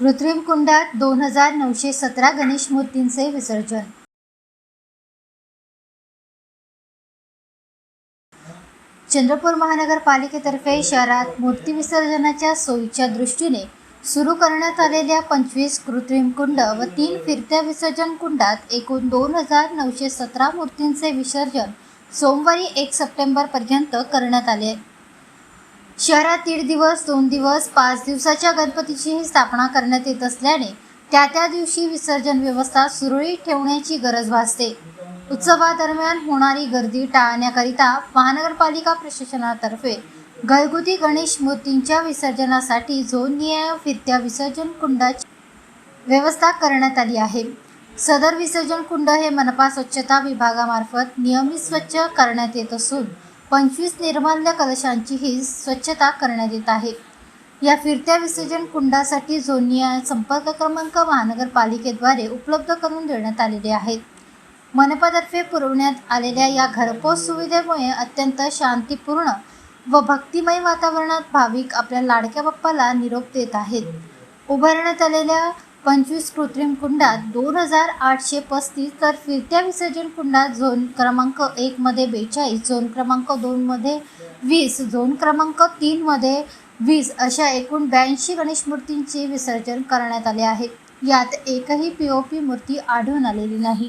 कृत्रिम कुंडात दोन हजार नऊशे सतरा गणेश मूर्तींचे विसर्जन. चंद्रपूर महानगरपालिकेतर्फे शहरात मूर्ती विसर्जनाच्या सोयीच्या दृष्टीने सुरू करण्यात आलेल्या पंचवीस कृत्रिम कुंड व तीन फिरत्या विसर्जन कुंडात एकूण दोन हजार नऊशे सतरा मूर्तींचे विसर्जन सोमवारी एक सप्टेंबरपर्यंत करण्यात आले. शहरात दीड दिवस दोन दिवस पाच दिवसाच्या गणपतीचीही स्थापना करण्यात येत असल्याने त्या त्या दिवशी विसर्जन व्यवस्था सुरळीत ठेवण्याची गरज भासते. उत्सवादरम्यान होणारी गर्दी टाळण्याकरिता महानगरपालिका प्रशासनातर्फे घरगुती गणेश मूर्तींच्या विसर्जनासाठी झोननिहाय फिरत्या विसर्जन कुंडाची व्यवस्था करण्यात आली आहे. सदर विसर्जन कुंड हे मनपा स्वच्छता विभागामार्फत नियमित स्वच्छ करण्यात येत असून पंचवीस निर्माल्य कलशांचीही स्वच्छता करण्यात येत आहे. या फिरत्या विसर्जन कुंडासाठी झोनिया संपर्क क्रमांक महानगरपालिकेद्वारे उपलब्ध करून देण्यात आलेले आहेत. मनपातर्फे पुरवण्यात आलेल्या या घरपोच सुविधेमुळे अत्यंत शांतीपूर्ण व भक्तिमय वातावरणात भाविक आपल्या लाडक्या बाप्पाला निरोप देत आहेत. उभारण्यात आलेल्या पंचवीस कृत्रिम कुंडात दोन हजार आठशे पस्तीस तर फिरत्या विसर्जन कुंडात झोन क्रमांक एकमध्ये बेचाळीस झोन क्रमांक दोनमध्ये वीस झोन क्रमांक तीनमध्ये वीस अशा एकूण ब्याऐंशी गणेश मूर्तींचे विसर्जन करण्यात आले आहे. यात एकही पी ओ पी मूर्ती आढळून आलेली नाही.